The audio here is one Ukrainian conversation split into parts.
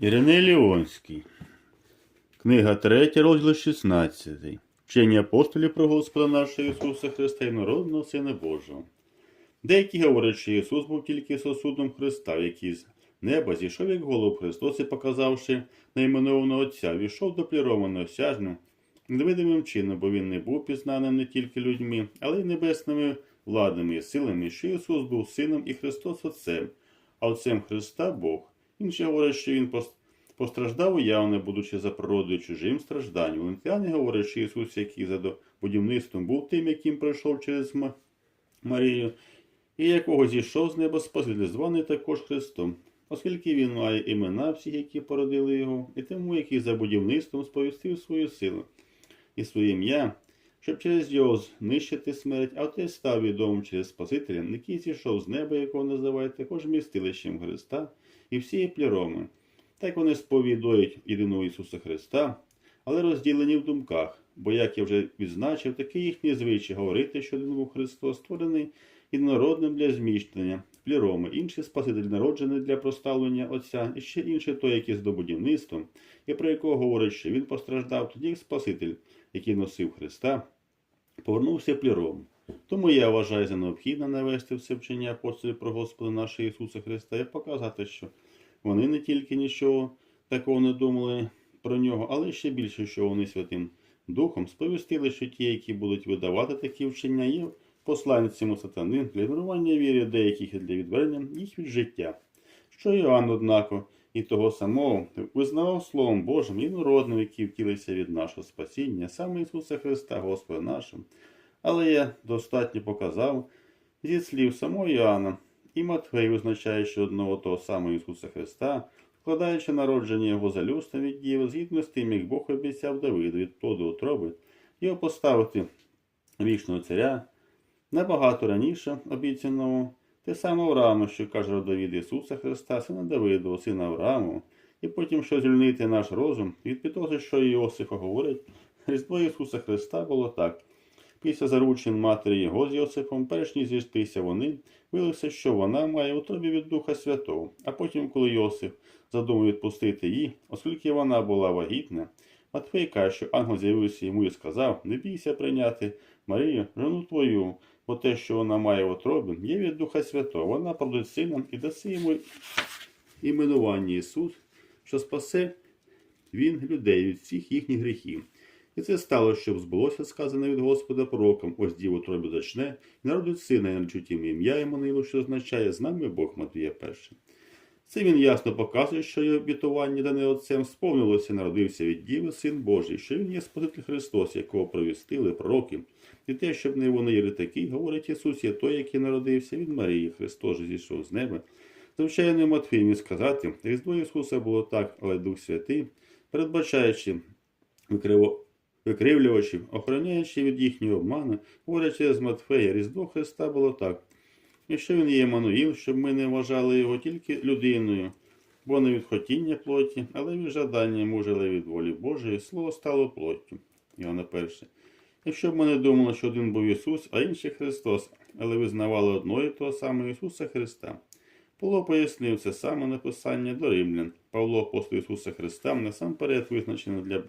Іриней Ліонський. Книга 3, розділ 16. Вчення апостолів про Господа нашого Ісуса Христа і народного Сина Божого. Деякі говорять, що Ісус був тільки сосудом Христа, який з неба зійшов як голуб Христос і, показавши найменованого Отця, війшов до плірованого осяжним, невидимим чином, бо він не був пізнаним не тільки людьми, але й небесними владами і силами, що Ісус був Сином і Христос Отцем, а Отцем Христа Бог. Інші говорять, що Він постраждав уявно, будучи за природою чужим стражданням. Олімпіани говорять, що Ісус, який за будівництвом був тим, яким пройшов через Марію, і якого зійшов з неба званий також Христом, оскільки він має імена всіх, які породили його, і тому, який за будівництвом сповістив свою силу і своє ім'я, щоб через його знищити смерть, а отець став відомим через Спасителя, який зійшов з неба, якого називають також містилищем Христа і всієї пліроми. Так вони сповідують єдиного Ісуса Христа, але розділені в думках, бо, як я вже відзначив, таке їхнє звичай говорити, що один був Христос створений єдинородним для зміщення, пліроми, інший Спаситель народжений для проставлення Отця, і ще інший той, який з добудівництвом, і про якого говорить, що він постраждав тоді як Спаситель, який носив Христа, повернувся пліром. Тому я вважаю за необхідне навести все вчення апостолів про Господа нашого Ісуса Христа і показати, що вони не тільки нічого такого не думали про нього, але ще більше, що вони Святим Духом сповістили, що ті, які будуть видавати такі вчення, є посланцями сатани для ігнорування віри деяких і для відвернення їх від життя. Що Іоанн, однако, і того самого визнавав Словом Божим і народним, який втілився від нашого спасіння, саме Ісуса Христа, Господа нашим. Але я достатньо показав зі слів самого Іоанна, і Матфей визначає, що одного того самого Ісуса Христа, вкладаючи народження Його за людством від Діви, згідно з тим, як Бог обіцяв Давиду від плоду утроби, його поставити вічного царя, набагато раніше обіцяного, те саме Аврааму, що каже родовід Ісуса Христа, сина Давидового, сина Аврааму, і потім, що звільнити наш розум від підозри, що Іосифа говорить, Різдво Ісуса Христа було так. Після заручень матері його з Йосифом, перш ніж зійшлися вони, виявилося, що вона має у тобі від Духа Святого. А потім, коли Йосиф задумав відпустити її, оскільки вона була вагітна, Матфей каже, що ангел з'явився йому і сказав: Не бійся прийняти Марію, жену твою, бо те, що вона має в отробі, є від Духа Святого. Вона породить сином і даси йому іменування Ісус, що спасе він людей від всіх їхніх гріхів. І це стало, щоб збулося сказане від Господа пророком, ось діву тробі зачне, і народить сина, і наречуть йому ім'я Іманилу, що означає з нами Бог Матвія перше. Це він ясно показує, що його обітування, дане Отцем, сповнилося, народився від Діви, Син Божий, що він є Спаситель Христос, якого провістили пророки. І те, щоб не вони є такий, говорить Ісус, є той, який народився від Марії, Христос зійшов з неба. Звичайно, Матвій міг сказати, Різдво Ісуса було так, але Дух Святий, передбачаючи викриво викривлювачів, охороняючи від їхнього обману, говорять через Матфея, Різдво Христа було так. І що він є Еммануїл, щоб ми не вважали його тільки людиною, бо не від хотіння плоті, але від жадання мужа, але від волі Божої, слово стало плоттю. Іоанна перше. Якщо б ми не думали, що один був Ісус, а інший Христос, але визнавали одного і того самого Ісуса Христа. Павло пояснив це саме написання до римлян. Павло, апостол Ісуса Христа, насамперед визначено для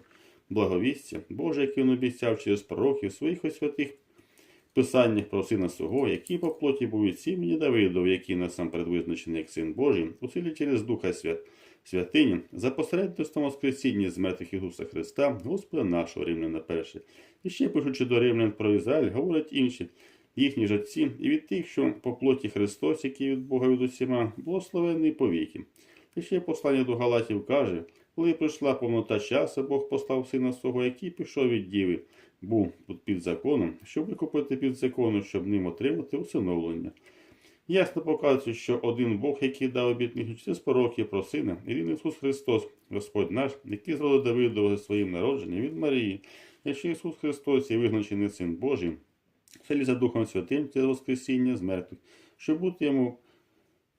благовістя, Боже, який він обіцяв через пророків своїх ось святих писаннях про сина свого, який по плоті був від сім'ї Давидов, який насамперед визначений як син Божий, у силі через Духа Свят... Святині, за посередництвом Воскресіння з мертвих Ісуса Христа, Господа нашого Римляна перше. І ще пишучи до римлян про Ізраїль, говорять інші, їхні ж отці, і від тих, що по плоті Христос, який від Бога від усіма, благословенний повіки. І ще послання до Галатів каже, коли прийшла повнота часу, Бог послав сина свого, який пішов від діви, був під законом, щоб викупити під законом, щоб ним отримати усиновлення. Ясно показує, що один Бог, який дав обітницю через пророки про сина, і він Ісус Христос, Господь наш, який зробив Давидова за своїм народженням від Марії, якщо Ісус Христос є визначений Син Божий, селі за Духом Святим через Воскресіння з мертвих, щоб бути йому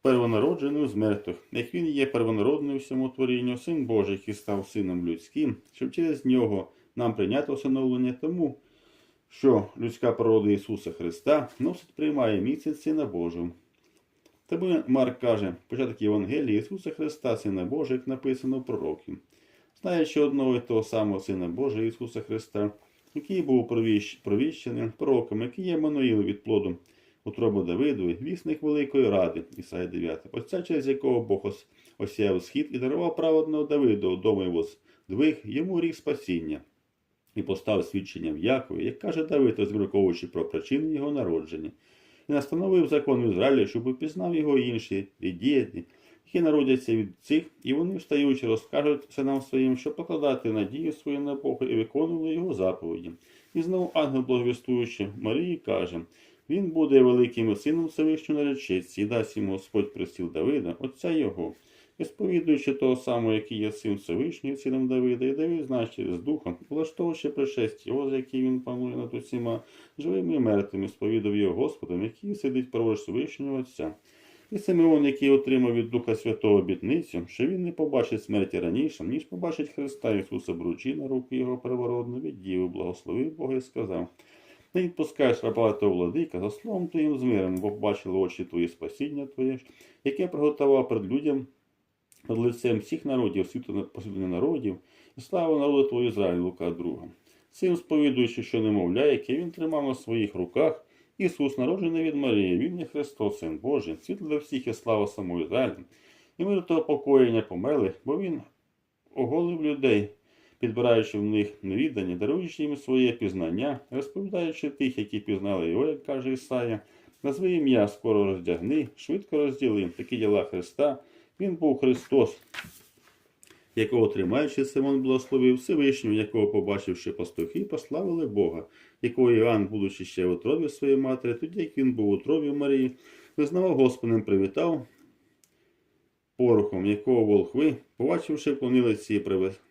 первонародженим з мертвих, як він є первонародним всьому творінню, син Божий, який став сином людським, щоб через нього нам прийняти усиновлення тому, що людська природа Ісуса Христа носить приймає місяць Сина Божого. Тому Марк каже, початок Євангелії Ісуса Христа, Сина Божий, як написано в пророків. Знаючи одного і того самого Сина Божого Ісуса Христа, який був провіщ- провіщений пророком, який є Мануїл від плоду утробу Давидові, вісник Великої Ради, Ісая 9, Отця, через якого Бог осяяв схід і дарував праведного Давиду, дому його здвиг, йому рік спасіння, і постав свідчення в Якові, як каже Давид, розмірковуючи про причини його народження, і настановив закон в Ізраїлі, щоб упізнав його інші і діяти, які народяться від цих, і вони встаючи, розкажуть синам своїм, щоб покладати надію свою на Бога і виконували його заповіді. І знову ангел благовістуючи Марії каже, він буде великим сином Всевишнього наречеться, і дасть йому Господь престіл Давида, отця його. Сповідуючи того самого, який є син Всевишнього, сином Давида, і Давид, знає через духа, влаштовуючи пришестя його, за який він панує над усіма, живими і мертвими, сповідав його Господом, який сидить праворуч Всевишнього Отця. І Симеон, який отримав від Духа Святого обітницю, що він не побачить смерті раніше, ніж побачить Христа Ісуса Бручі на руки його первородну від Діви, благословив Бога і сказав, не відпускаєш раба того владика, за словом твоїм з бо бачили очі твої спасіння твоє, яке приготував перед людям, перед лицем всіх народів, світу посвітлення народів, і слава народу твого Ізраїлю, Лука 2. Цим сповідуючи, що немовля, яке він тримав на своїх руках, Ісус, народжений від Марії, Він є Христос, Син Божий, світло для всіх і слава самому Ізраїлю. І мир того покоєння померлих, бо Він оголив людей, підбираючи в них невіддані, даруючи їм своє пізнання, розповідаючи тих, які пізнали його, як каже Ісая, назви ім'я, скоро роздягни, швидко розділи такі діла Христа. Він був Христос, якого тримаючи Симон благословив Всевишнього, якого, побачивши пастухи, пославили Бога, якого Іоанн, будучи ще в утробі своєї матері, тоді як він був у утробі Марії, визнавав Господом, привітав порохом, якого волхви, побачивши, вклонилися і, привез- і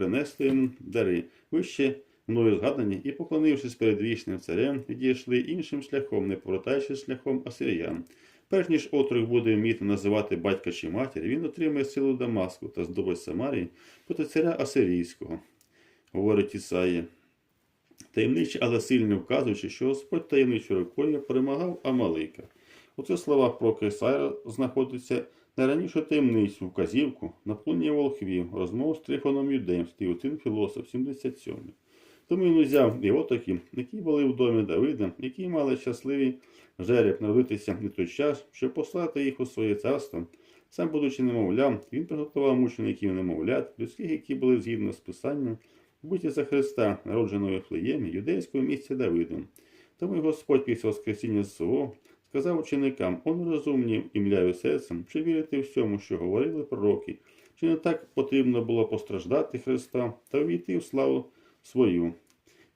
принесли йому дари, вище мною згадані, і, поклонившись перед вічним царем, відійшли іншим шляхом, не повертаючись шляхом асирян. Перш ніж отрок буде вміти називати батька чи матір, він отримає силу Дамаску та здобуть Самарії проти царя Асирійського, говорить Ісаїя. Таємниче, але сильно вказуючи, що Господь таємничою рукою перемагав Амалика. У цих словах про Кесара знаходиться найранішу таємницю, вказівку, наповнення волхвів, розмов з Трифоном Юдеєм, Стіотин філософ 77. Тому він узяв і отакі, які були в домі Давида, які мали щасливий жереб народитися в той час, щоб послати їх у своє царство. Сам, будучи немовлям, він приготував мучеників немовлят, людських, які були згідно з писанням, вбиті за Христа, народженого в Флеємі, юдейського місця Давидом. Тому й Господь після Воскресіння свого сказав ученикам, он розумні імляю серцем, чи вірити всьому, що говорили пророки, чи не так потрібно було постраждати Христа та увійти в славу свою.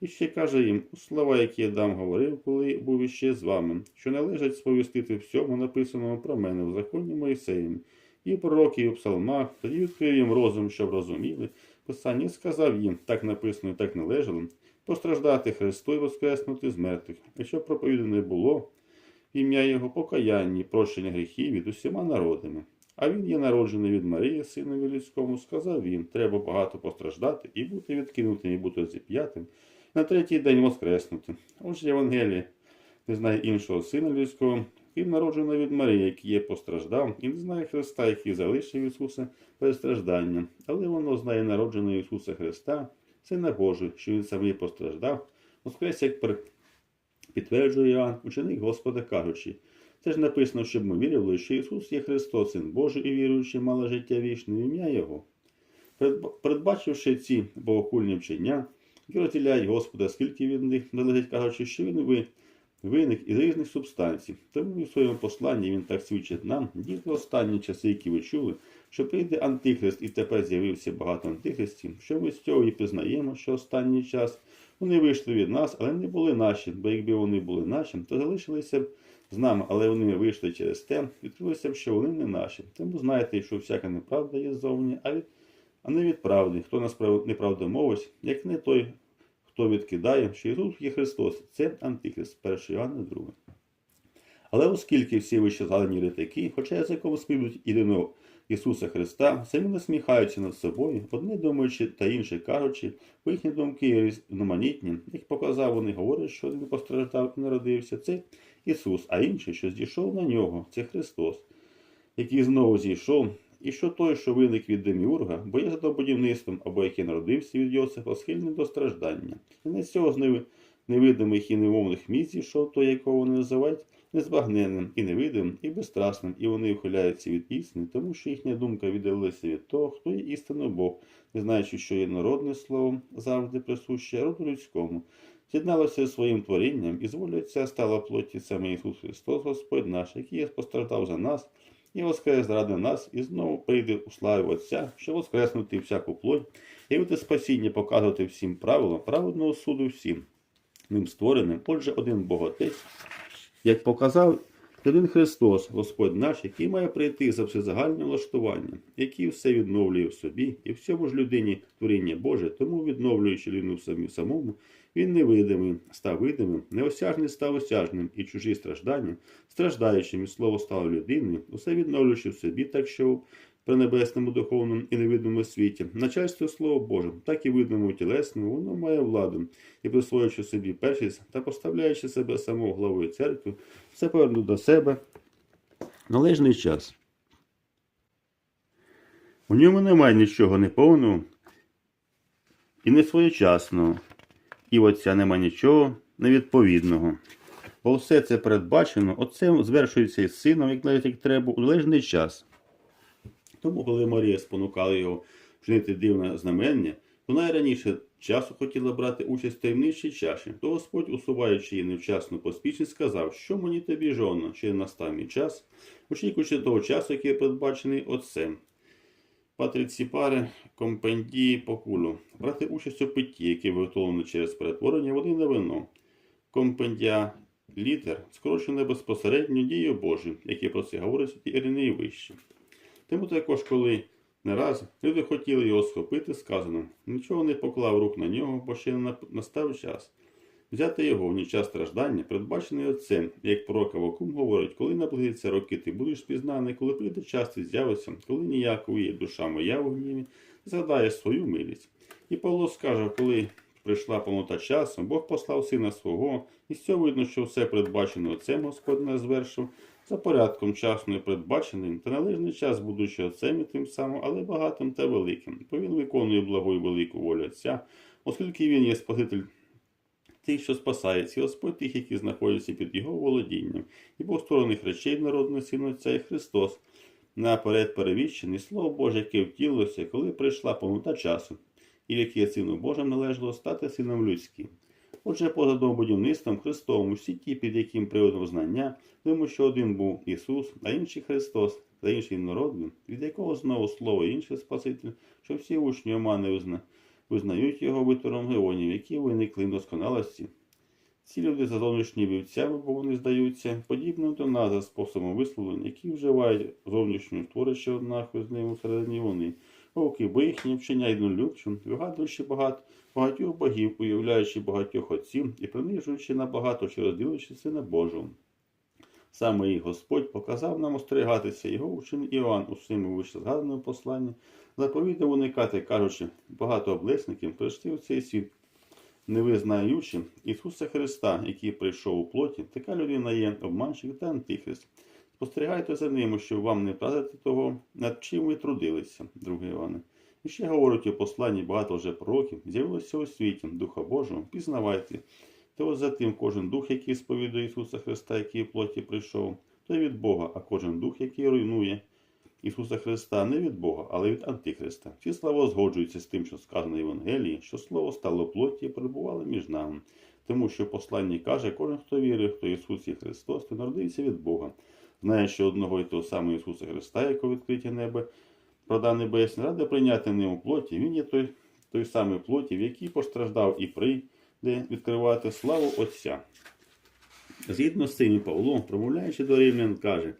І ще каже їм, слова, які я дам говорив, коли був іще з вами, що належать сповістити всьому написаному про мене в законі Моїсеєм, і в пророків, і в псалмах, тоді відкрив їм розум, щоб розуміли. Писання сказав їм, так написано і так належало, постраждати Христу і воскреснути з мертвих, і щоб проповідане було ім'я Його покаяння, прощення гріхів від усіма народами. А він є народжений від Марії, синові людському, сказав він, треба багато постраждати і бути відкинутим, і бути зіп'ятим, на третій день воскреснути. Отже, Євангеліє не знає іншого сина людського, він народжений від Марії, який є постраждав, і не знає Христа, який залишив Ісуса перед стражданням. Але воно знає народженого Ісуса Христа, Сина Божий, що Він сам є постраждав, воскрес, як пер- підтверджує Іоанн, ученик Господа кажучи, це ж написано, щоб ми вірили, що Ісус є Христос, Син Божий, і віруючи, мало життя вічне ім'я Його. Передба- Передбачивши ці богохульні вчення, які розділяють Господа, скільки від них належить, кажучи, що він ви, виник із різних субстанцій. Тому в своєму посланні він так свідчить нам, дійсно останні часи, які ви чули, що прийде Антихрист, і тепер з'явився багато антихристів, що ми з цього і пізнаємо, що останній час вони вийшли від нас, але не були наші, бо якби вони були наші, то залишилися б з нами, але вони вийшли через те, відкрилося б, що вони не наші. Тому знаєте, що всяка неправда є ззовні, а, від, а не від правди. Хто нас прав- неправду мовить, як не той, хто відкидає, що Ісус є Христос, це Антихрист, 1 Іоанна 2. Але оскільки всі вище згадані ретики, хоча язиком співуть єдиного Ісуса Христа, самі насміхаються над собою, одне думаючи та інше кажучи, бо їхні думки різноманітні, як показав, вони говорять, що він постраждав і народився. Це Ісус, а інший, що зійшов на нього, це Христос, який знову зійшов, і що той, що виник від Деміурга, бо є будівництвом, або який народився від Йосифа, схильний до страждання. І не з цього з невидимих і невмовних місць зійшов той, якого вони називають незбагненним і невидимим, і безстрасним, і вони ухиляються від істини, тому що їхня думка віддалилася від того, хто є істинно Бог, не знаючи, що єднородне слово завжди присуще роду людському. З'єдналося зі своїм творінням, і з волі стала плоті саме Ісус Христос, Господь наш, який постраждав за нас, і воскрес заради нас, і знову прийде у славі Отця, щоб воскреснути всяку плоть, і бути спасіння показувати всім правилам, праведного суду всім, ним створеним, отже, один Бог Отець, як показав один Христос, Господь наш, який має прийти за всезагальне влаштування, який все відновлює в собі, і всьому ж людині творіння Боже, тому відновлюючи людину в самому, він невидимий, став видимим, неосяжний став осяжним, і чужі страждання, страждаючим, і слово стало людиною, усе відновлюючи в собі, так що при небесному духовному і невидимому світі, начальство Слово Боже, так і видному тілесному, воно має владу, і присвоюючи собі першість та поставляючи себе самого главою церкви, все поверну до себе належний час. У ньому немає нічого неповного і не отця нема нічого невідповідного. Бо все це передбачено, оце звершується із сином, як навіть як треба, у належний час. Тому, коли Марія спонукала його вчинити дивне знамення, вона й раніше часу хотіла брати участь в таємничій чаші, то Господь, усуваючи її невчасну поспішність, сказав, що мені тобі жона, чи настав мій час, очікуючи того часу, який передбачений отцем. Патріціпари компендії покулу. Брати участь у питті, яке виготовлено через перетворення води на вино. Компендія літер скорочене безпосередньо дію Божу, які про це говорять і вище. Тому також, коли не раз люди хотіли його схопити, сказано, нічого не поклав рук на нього, бо ще не настав час. Взяти його в ні час страждання, передбачений отцем, як пророк Авакум говорить, коли наблизиться роки, ти будеш пізнаний, коли прийде час, ти з'явишся, коли ніякові є душа моя в гніві, згадаєш свою милість. І Павло скаже, коли прийшла повнота часу, Бог послав сина свого, і з цього видно, що все передбачене отцем Господь нас звершив, за порядком часною передбаченим та належний час, будучи отцем і тим самим, але багатим та великим. Бо він виконує благу і велику волю Отця, оскільки він є Спаситель тих, що спасається, і Господь тих, які знаходяться під його володінням, і Бог створених речей народного сина Отця і Христос, наперед перевіщений Слово Боже, яке втілилося, коли прийшла повнота часу, і в якій Сину Божим належало стати сином людським. Отже, поза домобудівництвом Христовим усі ті, під яким приводом знання, тому що один був Ісус, а інший Христос, та інший народний, від якого знову слово інший Спаситель, що всі учні омани визна, визнають його витвором геонів, які виникли в досконалості. Ці люди за зовнішні вівцями, бо вони здаються, подібним до нас за способом висловлення, які вживають зовнішню творячи однаково з ним усередині вони. Вовки, бо їхні вчення єднолюбчим, вигадуючи багато багатьох богів, уявляючи багатьох отців і принижуючи набагато чи розділивши сина Божого. Саме і Господь показав нам остерігатися його учень Іоанн у своєму вище згаданому посланні, заповідав уникати, кажучи, багато облесників прийшли в цей світ, не визнаючи Ісуса Христа, який прийшов у плоті, така людина є обманщик та антихрист. Спостерігайте за ними, щоб вам не втратити того, над чим ви трудилися, друге Іване. І ще говорить у посланні багато вже пророків, з'явилося у світі Духа Божого, пізнавайте. То ось за тим кожен дух, який сповідує Ісуса Христа, який в плоті прийшов, той від Бога, а кожен дух, який руйнує Ісуса Христа, не від Бога, але від Антихриста. Всі слова згоджуються з тим, що сказано в Євангелії, що слово стало плоті і перебувало між нами. Тому що посланні каже, кожен, хто вірить, хто Ісус є Христос, то народився від Бога. Знає, що одного і того самого Ісуса Христа, якого відкриті небо, прода небесні, ради прийняти ним плоті, він є той, той самий плоті, в який постраждав і прийде відкривати славу Отця. Згідно з цим і Павло, промовляючи до рівнян, каже,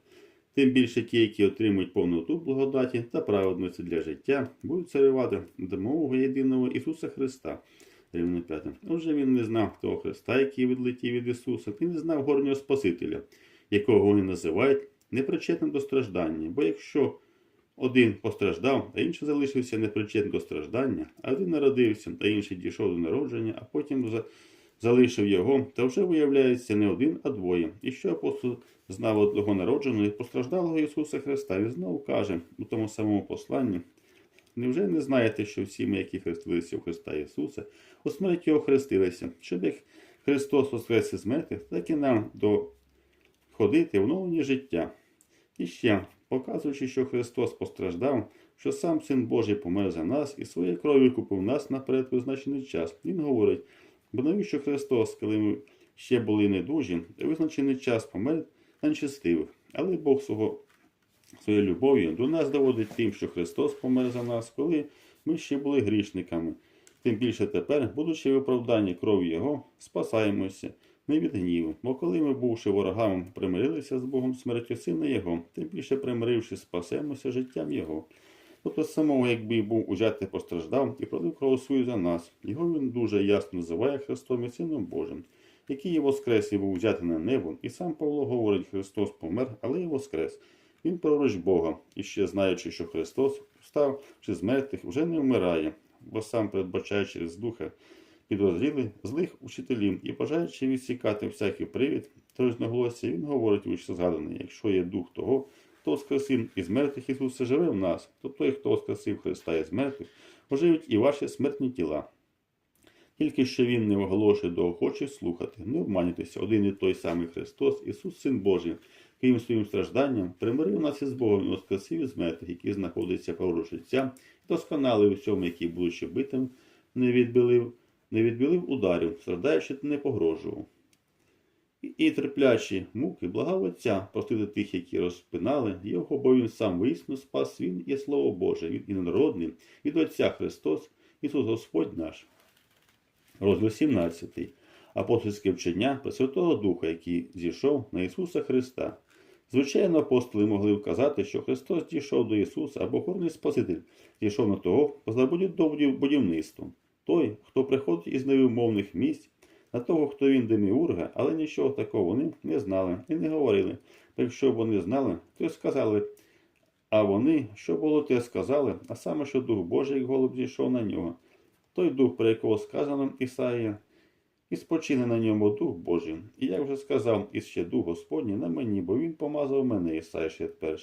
тим більше ті, які отримують повноту благодаті та праведності для життя, будуть царювати до мового єдиного Ісуса Христа. Рівно 5. Отже, він не знав того Христа, який відлетів від Ісуса, і не знав горнього Спасителя, якого вони називають непричетним до страждання. Бо якщо один постраждав, а інший залишився непричетним до страждання, а один народився, а інший дійшов до народження, а потім за- залишив його, та вже виявляється не один, а двоє. І що апостол знав одного народженого і постраждалого Ісуса Христа, він знову каже у тому самому посланні. Невже не знаєте, що всі ми, які хрестилися у Христа Ісуса, у смерть Його хрестилися, щоб як Христос воскрес із мертвих, так і нам доходити в новлення життя. І ще, показуючи, що Христос постраждав, що сам Син Божий помер за нас і своєю кров'ю купив нас наперед визначений час. Він говорить, бо навіщо Христос, коли ми ще були недужі, визначений час помер на нечестивих, але Бог свого своєю любов'ю до нас доводить тим, що Христос помер за нас, коли ми ще були грішниками. Тим більше тепер, будучи в оправданні кров'ю Його, спасаємося не від гніву. Бо коли ми, бувши ворогами, примирилися з Богом смертю Сина Його, тим більше примиривши, спасемося життям Його. Тобто самого, якби був узяти постраждав і пролив кров свою за нас, його він дуже ясно називає Христом і Сином Божим, який є воскрес і був взяти на небо, і сам Павло говорить, Христос помер, але і воскрес. Він пророч Бога, і ще знаючи, що Христос встав чи з мертвих, вже не вмирає, бо сам передбачає через духа підозріли злих учителів і бажаючи відсікати всякий привід, то різноголосся він говорить вище згаданий, якщо є дух того, хто воскресив із мертвих Ісуса живе в нас, то той, хто воскресив Христа із мертвих, оживить і ваші смертні тіла. Тільки що він не оголошує до охочих слухати, не обманюйтеся, один і той самий Христос, Ісус, Син Божий, яким своїм стражданням примирив нас із Богом і воскресив із мертвих, який знаходиться поруч життя, і досконалий у всьому, який, будучи битим, не відбилив, не відбилив ударів, страдаючи та не погрожував. І, і терплячі муки благав Отця простити тих, які розпинали його, бо він сам висно спас він є Слово Боже, він інородний, від Отця Христос, Ісус Господь наш. Розділ 17. Апостольське вчення Пресвятого Духа, який зійшов на Ісуса Христа. Звичайно, апостоли могли вказати, що Христос дійшов до Ісуса або горний Спаситель зійшов на того, хто забудів до будівництвом. Той, хто приходить із невимовних місць, на того, хто він деміурга, але нічого такого вони не знали і не говорили. Та якщо б вони знали, то сказали. А вони, що було, те сказали, а саме, що Дух Божий, як голуб зійшов на нього. Той дух, про якого сказано Ісаїя, і спочине на ньому Дух Божий. І як вже сказав, і ще Дух Господній на мені, бо він помазав мене, Ісаїя 61.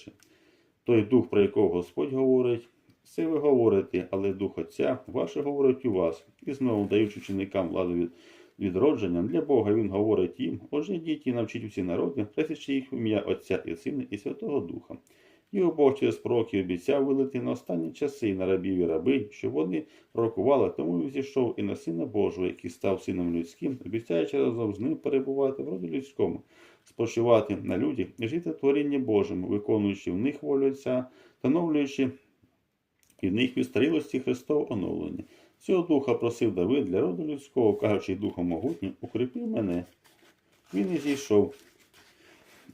Той дух, про якого Господь говорить, це ви говорите, але Дух Отця ваше говорить у вас, і знову даючи ученикам владу від відродження, для Бога Він говорить їм, отже, йдіть і навчіть усі народи, хрестячи їх в ім'я Отця і Сина і Святого Духа. І Бог через пророків обіцяв вилити на останні часи на рабів і раби, щоб вони пророкували, тому він зійшов і на Сина Божого, який став сином людським, обіцяючи разом з ним перебувати в роді людському, спочивати на людях і жити творіння Божому, виконуючи в них волю Отця, встановлюючи в них від старілості Христового оновлення. Цього духа просив Давид для роду людського, кажучи духом могутнім, укріпив мене. Він і зійшов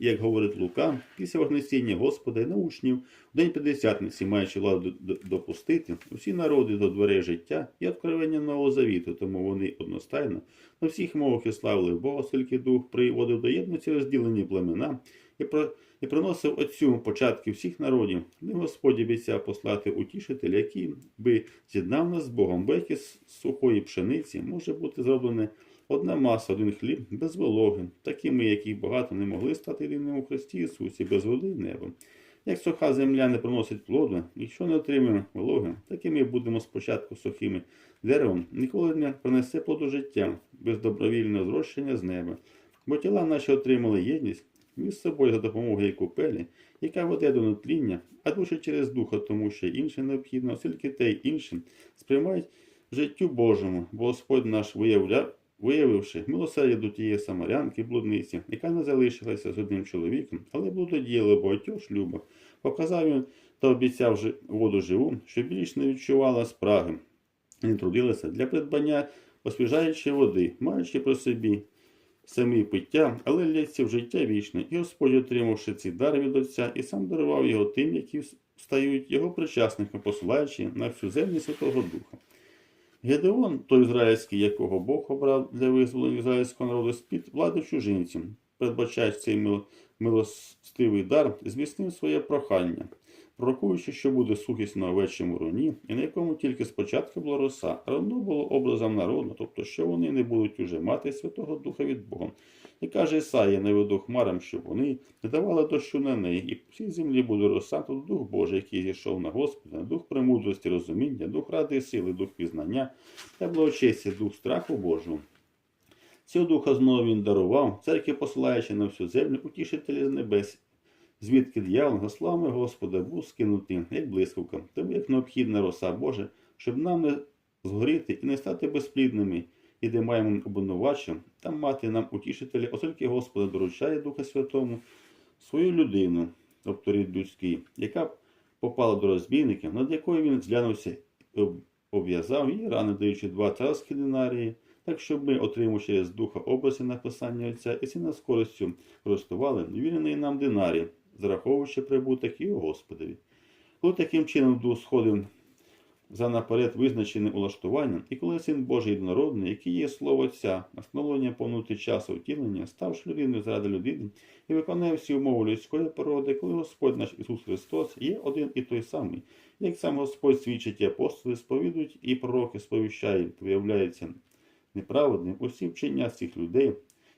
як говорить Лука, після Вознесіння Господа і на учнів в день П'ятдесятниці, маючи владу допустити усі народи до дверей життя і откровення Нового Завіту, тому вони одностайно на всіх мовах і славили Бога, оскільки Дух приводив до єдності розділені племена і про. І приносив Отцю початки всіх народів, де Господь обіцяв послати утішителя, який би з'єднав нас з Богом, бо як із сухої пшениці може бути зроблене Одна маса, один хліб без вологи, такими, яких багато не могли стати єдиним у Христі Ісусі, без води і. Як суха земля не приносить плоду, якщо не отримуємо вологи, такими будемо спочатку сухими деревом, ніколи не принесе плоду життя, без добровільного зрощення з неба. Бо тіла наші отримали єдність між собою за допомогою купелі, яка веде до нетління, а душі через духа, тому що інше необхідно, оскільки те й інше сприймають життю Божому, бо Господь наш виявляв виявивши милосердя до тієї самарянки блудниці, яка не залишилася з одним чоловіком, але блудодіяла багатьох шлюбах, показав він та обіцяв воду живу, що більш не відчувала спраги, не трудилася для придбання освіжаючої води, маючи про собі самі пиття, але лється в життя вічне, і Господь, отримавши цей дар від Отця, і сам дарував його тим, які стають його причасниками, посилаючи на всю землю Святого Духа. Гедеон, той ізраїльський, якого Бог обрав для визволення ізраїльського народу з-під влади чужинців, передбачаючи цей милостивий дар, зміцнив своє прохання. Пророкуючи, що буде сухість на овечому руні, і на якому тільки спочатку була роса, равно було образом народу, тобто, що вони не будуть уже мати Святого Духа від Бога. І каже Ісаїя, не веду хмарам, щоб вони не давали дощу на неї, і по всій землі буде роса, то Дух Божий, який зійшов на Господа, дух премудрості, розуміння, дух ради і сили, дух пізнання та благочестя, дух страху Божого. Цього духа знову він дарував, церкві посилаючи на всю землю утішителі з небес, звідки дьявол, словами Господа, був скинутий, як блискавка, тому як необхідна роса Божа, щоб нам не згоріти і не стати безплідними, і де маємо обвинувачем, там мати нам утішителя, оскільки Господа доручає Духа Святому свою людину, тобто рід людський, яка попала до розбійників, над якою він зглянувся і обв'язав її рани, даючи два царські динарії, так щоб ми, отримавши через духа образи написання Отця і ціна з користю користували вільний нам динарій, зараховуючи прибуток його Господові. Коли таким чином дух сходив за наперед визначеним улаштуванням, і коли Син Божий єдинородний, який є слово Отця, настановлення повноти часу втілення, ставши людиною заради людини і виконує всі умови людської породи, коли Господь наш Ісус Христос є один і той самий, як сам Господь свідчить і апостоли, сповідують і пророки сповіщають, виявляється неправедним усі вчення цих людей,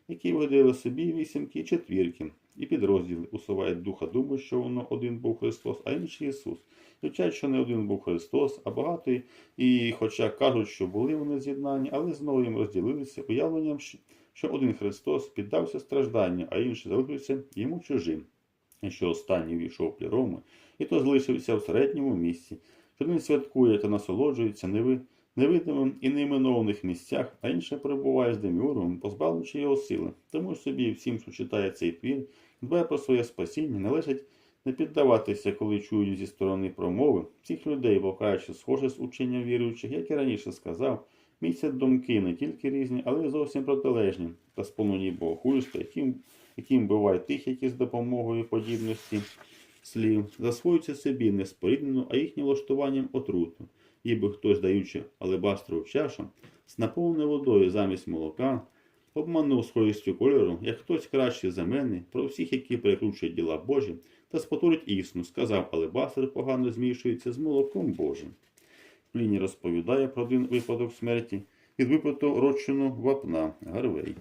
які вгодили собі вісімки і четвірки, і підрозділи усувають духа, думають, що воно один був Христос, а інший Ісус. Звичайно, що не один був Христос, а багато, і хоча кажуть, що були вони з'єднані, але знову їм розділилися уявленням, що- один Христос піддався стражданню, а інший залишився йому чужим. І що останній війшов пліроми, і то залишився в середньому місці, що він святкує та насолоджується неви, невидимим і неіменованих місцях, а інше перебуває з деміургом, позбавивши його сили. Тому собі всім, що читає цей твір, дбає про своє спасіння, належить не піддаватися, коли чують зі сторони промови цих людей, вовкаючи схоже з ученням віруючих, як і раніше сказав, місяць думки не тільки різні, але й зовсім протилежні, та сповнені богохульства, яким, яким бувають тих, які з допомогою подібності слів засвоюються собі не споріднену, а їхнім влаштуванням отруту. Ніби хтось, даючи алебастрову чашу, з наповненою водою замість молока, обманув схожістю кольору, як хтось кращий за мене, про всіх, які перекручують діла Божі, та спотурить існу, сказав, алебастер погано змішується з молоком Божим. Пліні розповідає про один випадок смерті від випадку рочину вапна Гарвей.